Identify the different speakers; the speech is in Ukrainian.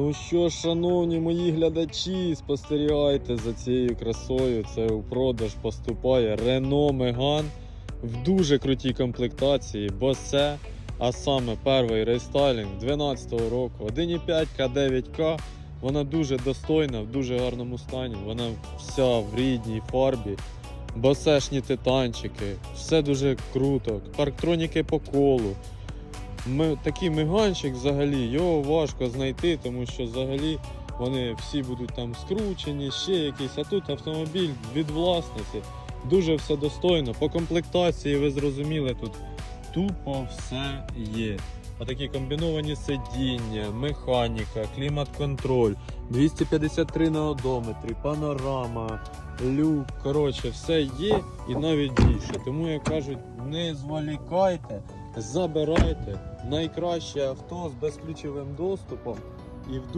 Speaker 1: Ну що, шановні мої глядачі, спостерігайте за цією красою. Це у продаж поступає Renault Megane в дуже крутій комплектації, босе, а саме перший рестайлінг 12-го року, 1,5 К9К. Вона дуже достойна, в дуже гарному стані. Вона вся в рідній фарбі. Босешні титанчики, все дуже круто. Парктроніки по колу. Ми, такий миганчик взагалі, його важко знайти, тому що взагалі вони всі будуть там скручені, ще якісь. А тут автомобіль від власниці. Дуже все достойно. По комплектації ви зрозуміли, тут тупо все є. Отакі комбіновані сидіння, механіка, клімат-контроль, 253 на одометрі, панорама, люк. Коротше, все є і навіть більше. Тому як кажуть, не зволікайте, забирайте найкраще авто з безключовим доступом і в